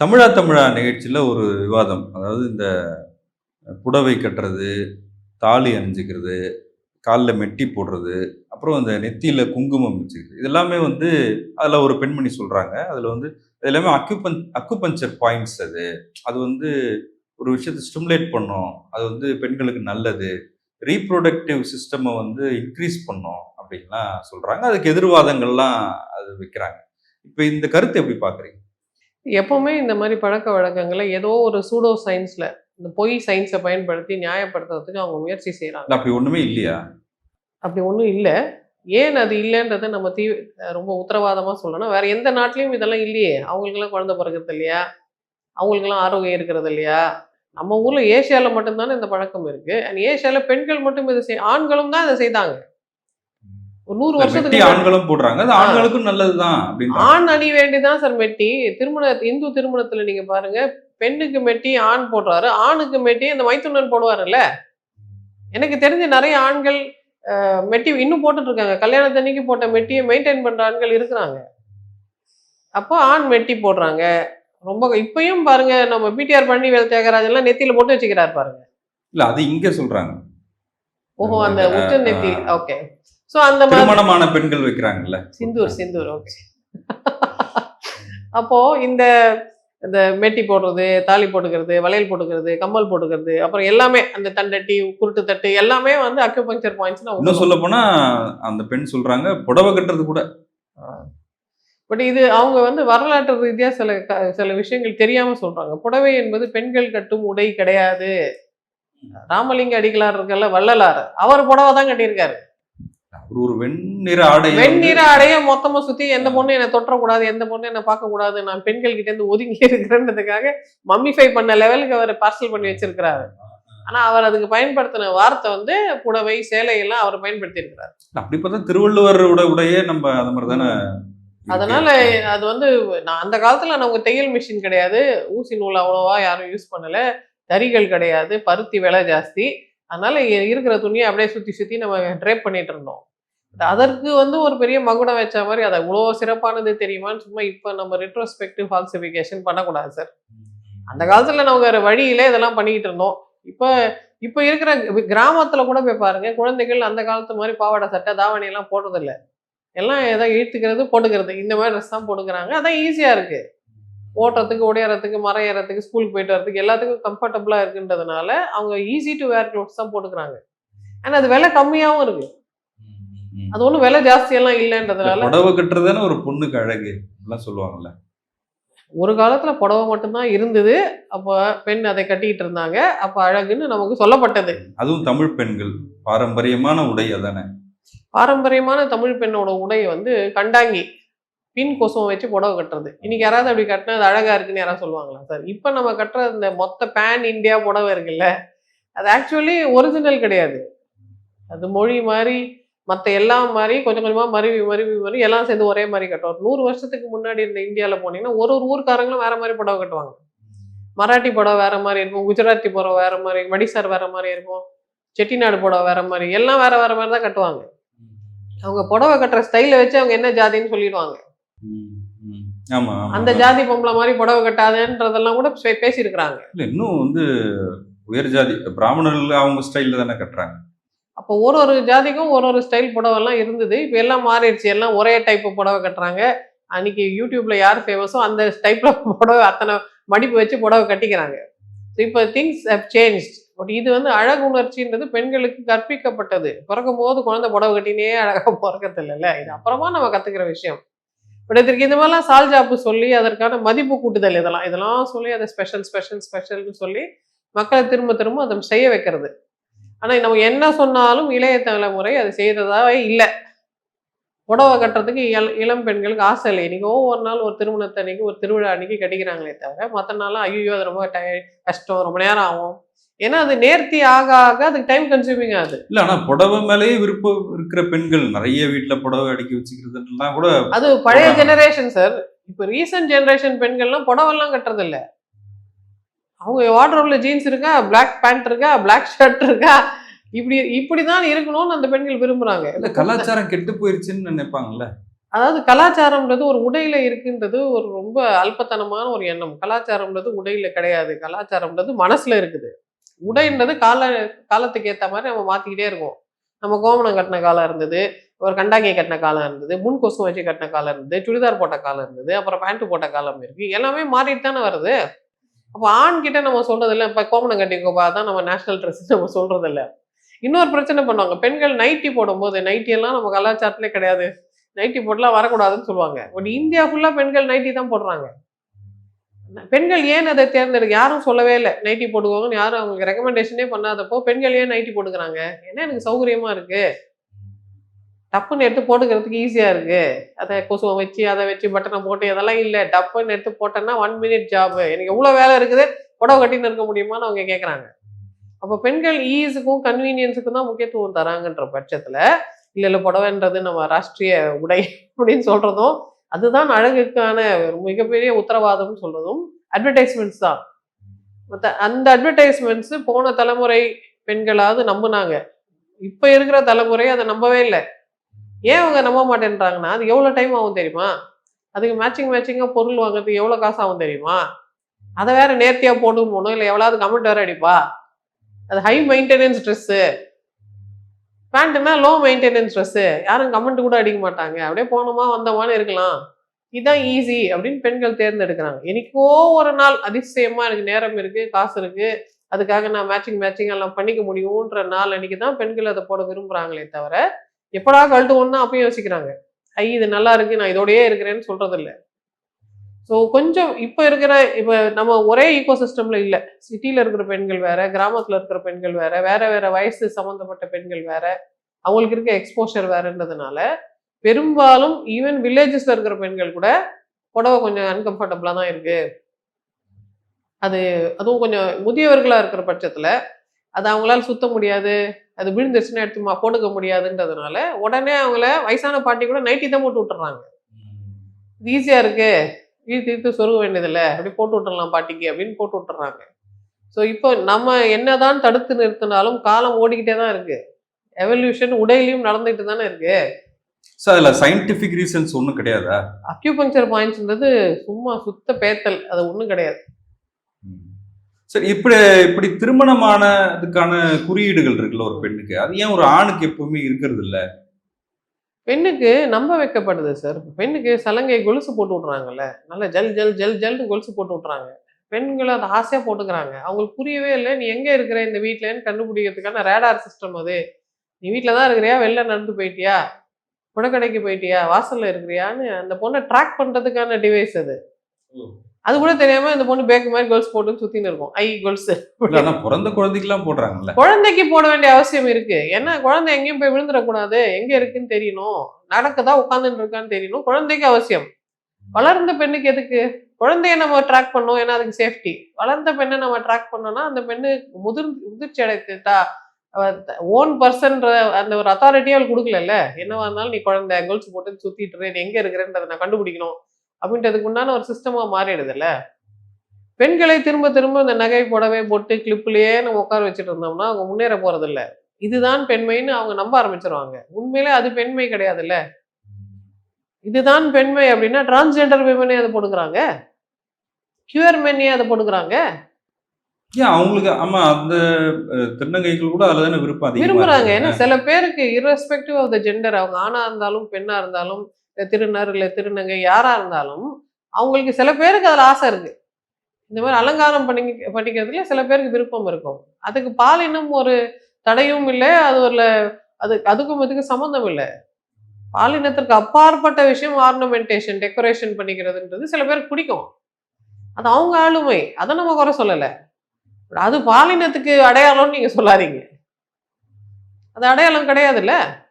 தமிழா தமிழா நிகழ்ச்சியில் ஒரு விவாதம். அதாவது இந்த புடவை கட்டுறது தாலி அணிஞ்சிக்கிறது காலில் மெட்டி போடுறது அப்புறம் இந்த நெத்தியில் குங்குமம் வச்சுக்கிறது. இது எல்லாமே வந்து அதில் ஒரு பெண்மணி சொல்கிறாங்க அதில் வந்து இது எல்லாமே அக்யூபன் அக்குபஞ்சர் பாயிண்ட்ஸ் அது. அது வந்து ஒரு விஷயத்தை ஸ்டிமுலேட் பண்ணும். அது வந்து பெண்களுக்கு நல்லது. ரீப்ரொடக்டிவ் சிஸ்டமை வந்து இன்க்ரீஸ் பண்ணும் அப்படின்லாம் சொல்கிறாங்க அதுக்கு எதிர்வாதங்கள்லாம் அது வைக்கிறாங்க. இப்போ இந்த கருத்தை எப்படி பார்க்குறீங்க எப்பவுமே இந்த மாதிரி பழக்க வழக்கங்களை ஏதோ ஒரு சூடோ சயின்ஸ்ல இந்த பொய் சயின்ஸை பயன்படுத்தி நியாயப்படுத்துறதுக்கு அவங்க முயற்சி செய்றாங்க. இல்ல, அப்படி ஒன்றுமே இல்லையா? அப்படி ஒன்றும் இல்லை. ஏன் அது இல்லைன்றதை நம்ம தீ ரொம்ப உத்தரவாதமா சொல்லணும். வேற எந்த நாட்டிலையும் இதெல்லாம் இல்லையே. அவங்களுக்கெல்லாம் குழந்தை பிறக்கிறது இல்லையா? அவங்களுக்கெல்லாம் ஆரோக்கியம் இருக்கிறது இல்லையா? நம்ம ஊர்ல ஏசியால மட்டும்தானே இந்த பழக்கம் இருக்கு. அண்ட் ஏசியால பெண்கள் மட்டும் இதை செய் ஆண்களும் தான் இதை செய்தாங்க. ஒரு நூறு வருஷத்துக்கு ஆண்களும் போடுறாங்க. அது ஆண்களுக்கும் நல்லதுதான் ஆண் அணி வேண்டிதான் சார் மெட்டி. திருமண இந்து திருமணத்துல நீங்க பாருங்க பெண்ணுக்கு மெட்டி ஆண் போடுறாரு. ஆணுக்கு மெட்டி அந்த மைத்துனன் போடுவாருல்ல? எனக்கு தெரிஞ்ச நிறைய ஆண்கள் மெட்டி இன்னும் போட்டுட்டு இருக்காங்க கல்யாணத்தன்னைக்கு போட்ட மெட்டியை மெயின்டைன் பண்ற ஆண்கள் இருக்கிறாங்க. அப்போ ஆண் மெட்டி போடுறாங்க. ரொம்ப இப்பயும் பாருங்க நம்ம பிடிஆர் பழனிவேல் தியாகராஜன் எல்லாம் நெத்தியில போட்டு வச்சுக்கிறாரு பாருங்க. இல்ல அது இங்க சொல்றாங்க. ஓஹோ அந்த உச்ச நெத்தி ஓகே. சோ அந்த மாதிரி திருமணமான பெண்கள் வைக்கிறாங்கல்ல. சிந்தூர் சிந்தூர் ஓகே அப்போ இந்த இந்த மெட்டி போடுறது தாலி போட்டுக்கிறது வளையல் போட்டுக்கிறது கம்மல் போட்டுக்கிறது அப்புறம் எல்லாமே அந்த தண்டட்டி குருட்டு தட்டு எல்லாமே வந்து அக்குபஞ்சர் பாயிண்ட்ஸ் இன்னும் சொல்ல போனா அந்த பெண் சொல்றாங்க புடவை கட்டுறது கூட. பட் இது அவங்க வந்து வரலாற்று ரீதியா சில சில விஷயங்கள் தெரியாம சொல்றாங்க. புடவை என்பது பெண்கள் கட்டும் உடை கிடையாது. ராமலிங்க அடிகளார் இருக்கல்ல வள்ளலார். அவர் புடவை தான் கட்டியிருக்காரு. ஒரு ஒரு வெண்ணிற ஆடை வெண்ணிற அடைய மொத்தமா சுத்தி எந்த பொண்ணு என்ன தொற்றக்கூடாது எந்த பொண்ணு என்ன பார்க்க கூடாது நான் பெண்கள் கிட்ட இருந்து ஒதுங்கி இருக்கிறேன்றதுக்காக மம்மிஃபை பண்ண லெவலுக்கு அவர் பார்சல் பண்ணி வச்சிருக்கிறாரு. ஆனா அவர் அதுக்கு பயன்படுத்தின வார்த்தை வந்து புடவை சேலை எல்லாம் அவர் பயன்படுத்தி இருக்கிறார் அப்படி பார்த்தா திருவள்ளுவரோட உடையே நம்ம அந்த மாதிரி தானே அதனால அது வந்து நான் அந்த காலத்துல நமக்கு தையல் மிஷின் கிடையாது. ஊசி நூல் அவ்வளோவா யாரும் யூஸ் பண்ணல. தறிகள் கிடையாது. பருத்தி விலை ஜாஸ்தி. அதனால இருக்கிற துணியை அப்படியே சுத்தி சுத்தி நம்ம ட்ரேப் பண்ணிட்டு இருந்தோம். அதற்கு வந்து ஒரு பெரிய மகுடம் வச்ச மாதிரி அதை இவ்வளோ சிறப்பானது தெரியுமான்னு சும்மா இப்போ நம்ம ரெட்ரோஸ்பெக்டிவ் ஃபால்சிஃபிகேஷன் பண்ணக்கூடாது சார் அந்த காலத்தில் நம்ம வேற வழியில இதெல்லாம் பண்ணிக்கிட்டு இருந்தோம். இப்போ இப்போ இருக்கிற கிராமத்தில் கூட போய் பாருங்க குழந்தைகள் அந்த காலத்து மாதிரி பாவாடை சட்டை தாவணி எல்லாம் எல்லாம் ஏதோ இழுத்துக்கிறது போட்டுக்கிறது. இந்த மாதிரி ட்ரெஸ் தான் போட்டுக்கிறாங்க. அதான் ஈஸியாக இருக்குது ஓட்டுறதுக்கு ஓடியாரத்துக்கு மரம் ஏறத்துக்கு ஸ்கூலுக்கு போயிட்டு வரதுக்கு எல்லாத்துக்கும் கம்ஃபர்டபுளா இருக்குன்றதுனால அவங்க ஈஸி டு வேர் க்ளோத்ஸ் தான் போட்டுக்கிறாங்க. ஆனா அது விலை கம்மியாவும் இருக்கு. அது ஒன்றும் விலை ஜாஸ்தியெல்லாம் இல்லைன்றதுனால புடவை கட்டுறது தானே ஒரு பொண்ணுக்கு அழகு எல்லாம் சொல்லுவாங்கல்ல. ஒரு காலத்துல புடவை மட்டும்தான் இருந்தது. அப்போ பெண் அதை கட்டிக்கிட்டு இருந்தாங்க. அப்போ அழகுன்னு நமக்கு சொல்லப்பட்டது. அதுவும் தமிழ் பெண்கள். பாரம்பரியமான உடை அதானே? பாரம்பரியமான தமிழ் பெண்ணோட உடை வந்து கண்டாங்கி. பின் கொசுவம் வச்சு புடவை கட்டுறது. இன்னைக்கு யாராவது அப்படி கட்டினா அது அழகா இருக்குன்னு யாராவது சொல்லுவாங்களா? சார் இப்போ நம்ம கட்டுற இந்த மொத்த பேன் இந்தியா புடவை இருக்குல்ல அது ஆக்சுவலி ஒரிஜினல் கிடையாது. அது மொழி மாதிரி மற்ற எல்லாம் மாதிரி கொஞ்சம் கொஞ்சமாக மருவி மருவி மருவி எல்லாம் சேர்ந்து ஒரே மாதிரி கட்டுவோம். நூறு வருஷத்துக்கு முன்னாடி இருந்த இந்தியாவில் போனீங்கன்னா ஒரு ஒரு ஊர்க்காரங்களும் வேற மாதிரி புடவை கட்டுவாங்க. மராட்டி புடவை வேற மாதிரி இருக்கும் குஜராத்தி புடவை வேற மாதிரி மடிசார் வேற மாதிரி இருக்கும் செட்டிநாடு புடவை வேற மாதிரி எல்லாம் வேற வேற மாதிரி தான் கட்டுவாங்க. அவங்க புடவை கட்டுற ஸ்டைலை வச்சு அவங்க என்ன ஜாதின்னு சொல்லிடுவாங்க. அந்த ஜாதி பொம்பளை மாதிரி புடவை கட்டாதுன்றதெல்லாம் கூட பேசியிருக்கிறாங்க. இல்ல இன்னும் வந்து உயர் ஜாதி பிராமணர்கள் அவங்க ஸ்டைல்ல தானே கட்டுறாங்க. அப்போ ஒரு ஒரு ஜாதிக்கும் ஒரு ஒரு ஸ்டைல் புடவைலாம் இருந்தது. இப்போ எல்லாம் மாறிடுச்சு. எல்லாம் ஒரே டைப் புடவை கட்டுறாங்க. அன்னைக்கு யூடியூப்ல யார் ஃபேமஸோ அந்த டைப்ல புடவை அத்தனை மடிப்பு வச்சு புடவை கட்டிக்கிறாங்க. இப்போ திங்ஸ் ஹவ் சேஞ்ச் பட் இது வந்து அழகு உணர்ச்சின்றது பெண்களுக்கு கற்பிக்கப்பட்டது. பிறக்கும் போது குழந்தை புடவை கட்டினே அழகா பிறக்கிறது இல்லைல்ல இது அப்புறமா நம்ம கத்துக்கிற விஷயம். பட் இந்த மாதிரிலாம் சால்ஜாப்பு சொல்லி அதற்கான மதிப்பு கூட்டுதல் இதெல்லாம். இதெல்லாம் சொல்லி அதை ஸ்பெஷல் ஸ்பெஷல் ஸ்பெஷல்னு சொல்லி மக்களை திரும்ப திரும்ப அதை செய்ய வைக்கிறது. ஆனால் நம்ம என்ன சொன்னாலும் இளைய தலைமுறை அது செய்கிறதாவே இல்லை. புடவை கட்டுறதுக்கு இள இளம் பெண்களுக்கு ஆசை இல்லை இன்றைக்கி ஒவ்வொரு நாள் ஒரு திருமணத்தை அன்றைக்கி ஒரு திருவிழா அன்னைக்கு கட்டிக்கிறாங்களே தவிர மற்ற நாளும் ஐயோ அது ரொம்ப டய கஷ்டம் ரொம்ப நேரம் ஆகும். ஏன்னா அது நேர்த்தி ஆக ஆக அதுக்கு டைம் கன்சூமிங் ஆகுது. இல்ல ஆனா புடவை மேலேயே விருப்பம் இருக்கிற பெண்கள் நிறைய வீட்டுல புடவை அடுக்கி வச்சுக்கிறதுலாம் கூட அது பழைய. ஜெனரேஷன் சார் இப்போ ரீசன்ட் ஜெனரேஷன் பெண்கள்லாம் புடவெல்லாம் கட்டுறது இல்ல அவங்க வாட்ரோப்ல ஜீன்ஸ் இருக்கா Black பேண்ட் இருக்கா Black ஷர்ட் இருக்கா? இப்படி இப்படிதான் இருக்கணும்னு அந்த பெண்கள் விரும்புறாங்க. இல்ல கலாச்சாரம் கெட்டு போயிருச்சுன்னு நினைப்பாங்கல்ல. அதாவது கலாச்சாரம்ன்றது ஒரு உடையில இருக்குன்றது ஒரு ரொம்ப அல்பத்தனமான ஒரு எண்ணம். கலாச்சாரம்ன்றது உடையில கிடையாது. கலாச்சாரம்ன்றது மனசுல இருக்குது. உடைன்றது கால காலத்துக்கு ஏற்ற மாதிரி நம்ம மாத்திக்கிட்டே இருக்கோம். நம்ம கோமணம் கட்டின காலம் இருந்தது ஒரு கண்டாங்கி கட்டின காலம் இருந்தது முன் கொசு வச்சு கட்டின காலம் இருந்தது சுடிதார் போட்ட காலம் இருந்தது அப்புறம் பேண்ட் போட்ட காலம் இருக்கு. எல்லாமே மாறிட்டு தானே வருது. அப்போ ஆண் கிட்ட நம்ம சொல்றது இல்லை இப்போ கோமணம் கட்டிக்கோப்பா தான் நம்ம நேஷனல் ட்ரெஸ் நம்ம சொல்றது இல்லை இன்னொரு பிரச்சனை பண்ணுவாங்க பெண்கள் நைட்டி போடும்போது நைட்டி எல்லாம் நம்ம கலாச்சாரத்திலே கிடையாது. நைட்டி போட்டுலாம் வரக்கூடாதுன்னு சொல்லுவாங்க. பட் இந்தியா ஃபுல்லாக பெண்கள் நைட்டி தான் போடுறாங்க. பெண்கள் ஏன் அதை தேர்ந்தெடுக்க யாரும் சொல்லவே இல்லை. நைட்டி போட்டுக்கோங்கன்னு யாரும் அவங்களுக்கு ரெக்கமெண்டேஷனே பண்ணாதப்போ பெண்கள் ஏன் நைட்டி போட்டுக்கிறாங்க ஏன்னா எனக்கு சௌகரியமா இருக்கு? டப்புன்னு எடுத்து போட்டுக்கிறதுக்கு ஈஸியா இருக்கு. அதை கொசுவம் வச்சு அதை வச்சு பட்டனை போட்டு இதெல்லாம் இல்லை. டப்புன்னு எடுத்து போட்டேன்னா ஒன் மினிட் ஜாபு எனக்கு எவ்வளோ வேலை இருக்குது? புடவை கட்டின்னு இருக்க முடியுமான்னு அவங்க கேட்குறாங்க அப்போ பெண்கள் ஈஸுக்கும் கன்வீனியன்ஸுக்கும் தான் முக்கியத்துவம் தராங்கன்ற பட்சத்தில் இல்லை இல்லை புடவைன்றது நம்ம ராஷ்ட்ரிய உடை அப்படின்னு சொல்கிறதும் அதுதான் அழகுக்கான ஒரு மிகப்பெரிய உத்தரவாதம் சொல்றதும் அட்வர்டைஸ்மெண்ட்ஸ் தான். மற்ற அந்த அட்வர்டைஸ்மெண்ட்ஸ் போன தலைமுறை பெண்களாவது நம்புனாங்க. இப்போ இருக்கிற தலைமுறை அதை நம்பவே இல்லை. ஏன் அவங்க நம்ப மாட்டேன்றாங்கன்னா அது எவ்வளோ டைம் ஆகும் தெரியுமா? அதுக்கு மேட்சிங் மேட்சிங்காக பொருள் வாங்குறதுக்கு எவ்வளோ காசு ஆகும் தெரியுமா? அதை வேற நேர்த்தியாக போட்டு போகணும் இல்லை எவ்வளோது கமெண்ட் வேற அடிப்பா? அது ஹை மெயின்டெனன்ஸ் ட்ரெஸ்ஸு பேண்ட்டுனா லோ மெயின்டெனன்ஸ் ட்ரெஸ்ஸு யாரும் கமெண்ட் கூட அடிக்க மாட்டாங்க. அப்படியே போனோமா வந்தோமான்னு இருக்கலாம். இதுதான் ஈஸி அப்படின்னு பெண்கள் தேர்ந்தெடுக்கிறாங்க. எனக்கோ ஒரு நாள் அதிசயமா எனக்கு நேரம் இருக்கு காசு இருக்கு. அதுக்காக நான் மேட்சிங் மேட்சிங் எல்லாம் பண்ணிக்க முடியும்ன்ற நாள் அன்னைக்கு தான் பெண்கள் அதை போட விரும்புறாங்களே தவிர எப்படா கழட்டு ஒன்று அப்பயும் யோசிக்கிறாங்க. ஐ இது நல்லா இருக்கு நான் இதோடயே இருக்கிறேன்னு சொல்றது இல்லை ஸோ கொஞ்சம் இப்போ இருக்கிற இப்போ நம்ம ஒரே ஈகோ சிஸ்டம்ல இல்லை. சிட்டியில் இருக்கிற பெண்கள் வேற கிராமத்தில் இருக்கிற பெண்கள் வேற வேற வேற வயசு சம்மந்தப்பட்ட பெண்கள் வேற அவங்களுக்கு இருக்க எக்ஸ்போஷர் வேறன்றதுனால பெரும்பாலும் ஈவன் வில்லேஜஸ்ல இருக்கிற பெண்கள் கூட புடவை கொஞ்சம் அன்கம்ஃபர்டபுளாக தான் இருக்கு. அது அதுவும் கொஞ்சம் முதியவர்களா இருக்கிற பட்சத்துல அது அவங்களால சுத்த முடியாது அது விழுந்துருச்சுன்னா எடுத்து போட்டுக்க முடியாதுன்றதுனால உடனே அவங்கள வயசான பாட்டி கூட நைட்டி தான் போட்டு விட்டுறாங்க. இது ஈஸியா இருக்கு. இழுத்து இழுத்து சொருக வேண்டியதில்ல. அப்படி போட்டு விட்டுறலாம் பாட்டிக்கு அப்படின்னு போட்டு விட்டுறாங்க. ஸோ இப்போ நம்ம என்னதான் தடுத்து நிறுத்தினாலும் காலம் ஓடிக்கிட்டே தான் இருக்கு. எவல்யூஷன் உடையிலையும் நடந்துகிட்டு தானே இருக்கு. சார் அதுல சயின்டிபிக் ரீசன்ஸ் ஒன்றும் கிடையாதா? அக்யூபங்சர் பாயிண்ட்ஸ்ன்றது சும்மா சுத்த பேத்தல். அது ஒன்றும் கிடையாது. சரி இப்படி இப்படி திருமணமானதுக்கான குறியீடுகள் இருக்குல்ல ஒரு பெண்ணுக்கு. அது ஏன் ஒரு ஆணுக்கு எப்பவுமே இருக்கிறது இல்ல பெண்ணுக்கு நம்ப வைக்கப்படுது சார் பெண்ணுக்கு சலங்கை கொலுசு போட்டு விட்றாங்கல்ல. நல்ல ஜல் ஜல் ஜல் ஜல்னு கொலுசு போட்டு விட்றாங்க. பெண்கள் அதை ஆசையாக போட்டுக்கிறாங்க. அவங்களுக்கு புரியவே இல்லை நீ எங்கே இருக்கிற இந்த வீட்டிலன்னு கண்டுபிடிக்கிறதுக்கான ரேடார் சிஸ்டம் அது. நீ வீட்டில் தான் இருக்கிறியா? வெளில நடந்து போயிட்டியா? புடக்கடைக்கு போயிட்டியா? வாசலில் இருக்கிறியான்னு அந்த பொண்ணை ட்ராக் பண்ணுறதுக்கான டிவைஸ் அது. அது கூட தெரியாம இந்த பொண்ணு பேக் மாதிரி கோல்ஸ் போட்டு சுத்தின்னு இருக்கும். ஐ ஆனா பிறந்த குழந்தைக்கெல்லாம் போடுறாங்கல்ல. குழந்தைக்கு போட வேண்டிய அவசியம் இருக்கு. ஏன்னா குழந்தை எங்கேயும் போய் விழுந்துடக்கூடாது. எங்க இருக்குன்னு தெரியணும். நடக்குதா உட்காந்துட்டு இருக்கான்னு தெரியணும். குழந்தைக்கு அவசியம். வளர்ந்த பெண்ணுக்கு எதுக்கு? குழந்தைய நம்ம ட்ராக் பண்ணோம் ஏன்னா அதுக்கு சேஃப்டி வளர்ந்த பெண்ணை நம்ம ட்ராக் பண்ணோம்னா அந்த பெண்ணு முதிர் முதிர்ச்சி அடைத்துட்டா ஓன் பர்சன்ற அந்த ஒரு அத்தாரிட்டியே அவள் கொடுக்கல என்னவா இருந்தாலும் நீ குழந்தை கோல்ஸ் போட்டு சுத்திட்டு நீ எங்க இருக்கிறேன்றதை நான் கண்டுபிடிக்கணும். அப்படின்றதுக்கு உண்டான ஒரு சிஸ்டமா மாறிடுதுல்ல பெண்களை திரும்ப திரும்ப இந்த நகை புடவை பொட்டு கிளிப்புலயே நம்ம உட்கார வச்சுட்டு இருந்தோம்னா அவங்க முன்னேற போறது இல்ல. இதுதான் பெண்மைன்னு அவங்க நம்ப ஆரம்பிச்சிருவாங்க. உண்மையிலே அது பெண்மை கிடையாதுல்ல இதுதான் பெண்மை அப்படின்னா டிரான்ஸ்ஜெண்டர் விமனே அதை போட்டுக்கிறாங்க? கியூர் மென்னே அதை போட்டுக்கிறாங்க? ஏன் அவங்களுக்கு ஆமா அந்த திருநங்கைகள் கூட அதுல தானே விருப்பம் விரும்புறாங்க. ஏன்னா சில பேருக்கு irrespective ஆஃப் த ஜெண்டர் அவங்க ஆணா இருந்தாலும் பெண்ணா இருந்தாலும் திருநர் இல்லை திருநங்கை யாராக இருந்தாலும் அவங்களுக்கு சில பேருக்கு அதில் ஆசை இருக்குது இந்த மாதிரி அலங்காரம் பண்ணி பண்ணிக்கிறதுல சில பேருக்கு விருப்பம் இருக்கும். அதுக்கு பாலினம் ஒரு தடையும் இல்லை அது ஒரு அது அதுக்கும் இதுக்கும் சம்மந்தம் இல்லை. பாலினத்திற்கு அப்பாற்பட்ட விஷயம் ஆர்னமெண்டேஷன் டெக்கரேஷன் பண்ணிக்கிறதுன்றது சில பேருக்கு பிடிக்கும். அது அவங்க ஆளுமை. அதை நம்ம குறை சொல்லலை. அது பாலினத்துக்கு அடையாளம்னு நீங்கள் சொல்லாதீங்க. அது அடையாளம் கிடையாதுல்ல?